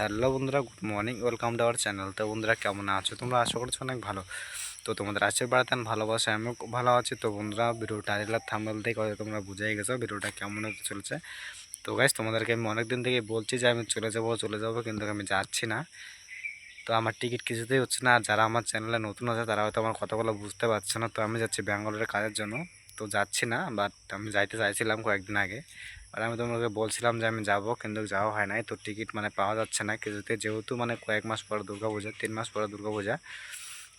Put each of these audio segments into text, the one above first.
Hello বন্ধুরা, good morning, welcome to our channel. তো বন্ধুরা, কেমন আছো? তোমরা আশা করছ অনেক ভালো। তো তোমাদের আশীর্বাদ আর ভালোবাসা আমিও খুব ভালো আছি। তো বন্ধুরা ভিডিও টাইটেল থাম্বেল থেকে তোমরা বুঝেই গেছো ভিডিওটা কেমন হতে চলছে। তো গাইজ তোমাদেরকে আমি অনেক দিন থেকে বলছি যে আমি চলে যাব চলে যাব, কিন্তু আমি যাচ্ছি না। তো আমার টিকিট কিছুতেই হচ্ছে না। আর যারা আমার চ্যানেলে নতুন আছে, তারা হয়তো আমার কথাগুলো বুঝতে পারছে না। তো আমি যাচ্ছি ব্যাঙ্গালোরের কাজের জন্য। তো যাচ্ছি না বাট আমি যাইতে চাইছিলাম কয়েকদিন আগে। আর আমি তোমাকে বলছিলাম যে আমি যাব, কিন্তু যাওয়া হয় নাই, তো টিকিট মানে পাওয়া যাচ্ছে না। কিছুতে যেহেতু মানে কয়েক মাস পরে দুর্গাপূজা তিন মাস পরে দুর্গাপূজা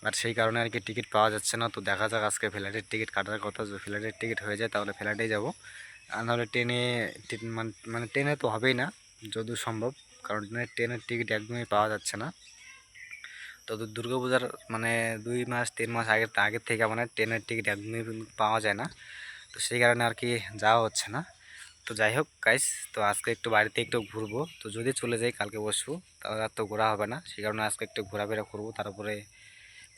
আর সেই কারণে আর কি টিকিট পাওয়া যাচ্ছে না। তো দেখা যাক আজকে ফ্লাইটের টিকিট কাটার কথা, যদি ফ্লাইটের টিকিট হয়ে যায় তাহলে ফ্লাইটেই যাব। আর নাহলে ট্রেনে মান- মানে ট্রেনে তো হবেই না, যদিও সম্ভব, কারণ ট্রেনের ট্রেনের টিকিট একদমই পাওয়া যাচ্ছে না। তো দুর্গাপূজার মানে দুই মাস, তিন মাস আগের আগের থেকে মানে ট্রেনের টিকিট একদমই পাওয়া যায় না। তো সেই কারণে আর কি যাওয়া হচ্ছে না। তো যাই হোক গাইস তো আজকে একটু বাড়িতে একটু ঘুরবো। তো যদি চলে যাই কালকে বসবো তাহলে আর তো ঘোরা হবে না। সেই কারণে আজকে একটু ঘোরাফেরা করব, তারপরে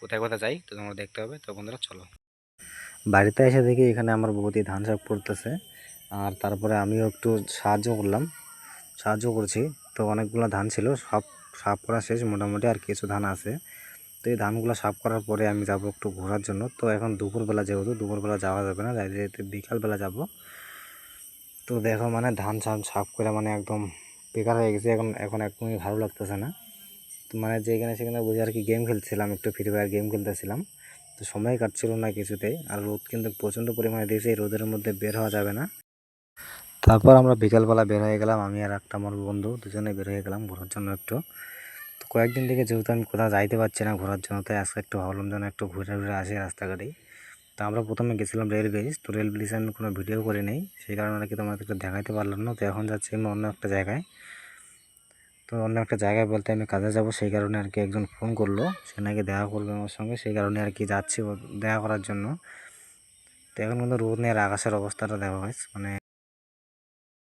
কোথায় কোথায় যাই, তো তোমরা দেখতে হবে। তো বন্ধুরা, চলো। বাড়িতে এসে দেখি এখানে আমার বৌদি ধান শাক করতেছে আর তারপরে আমিও একটু সাহায্য করলাম। সাহায্য করছি। তো অনেকগুলো ধান ছিল, সব সাফ করা শেষ, মোটামুটি আর কিছু ধান আছে। তো এই ধানগুলো সাফ করার পরে আমি যাব একটু ঘোরার জন্য। তো এখন দুপুরবেলা যেহেতু, দুপুরবেলা যাওয়া যাবে না যাইতে যাইতে বিকালবেলা যাব। তো দেখো মানে ধান সান সাফ করে মানে একদম বেকার হয়ে গেছে। এখন এখন একদমই ভালো লাগতেছে না। তো মানে যেখানে সেখানে বুঝে আর কি গেম খেলছিলাম, একটু ফ্রি ফায়ার গেম খেলতেছিলাম। তো সময় কাটছিল না কিছুতেই আর রোদ কিন্তু প্রচণ্ড পরিমাণে দিয়েছে, এই রোদের মধ্যে বের হওয়া যাবে না। তারপর আমরা বিকালবেলা বের হয়ে গেলাম, আমি আর একটা আমার বন্ধু দুজনে বের হয়ে গেলাম ঘোরার জন্য একটু। তো কয়েকদিন থেকে যেহেতু আমি কোথাও যাইতে পারছি না ঘোরার জন্য, তাই আজকে একটু ভাবলাম যেন একটু ঘুরে ঘুরে আসি রাস্তাঘাটেই তো আমরা প্রথমে গেছিলাম রেল ব্রিজ তো রেল ব্রিজ আমি কোনো ভিডিও করে নেই সেই কারণে আর কি তোমাদেরকে দেখাইতে পারলাম না। তো এখন যাচ্ছি আমি অন্য একটা জায়গায়। তো অন্য একটা জায়গায় বলতে আমি কাজে যাব, সেই কারণে আর কি একজন ফোন করল। সে নাকি দেখা করবে আমার সঙ্গে, সেই কারণে আর কি যাচ্ছি দেখা করার জন্য। তো এখন কিন্তু রোদ নেওয়ার আর আকাশের অবস্থাটা দেখা হয়েছে মানে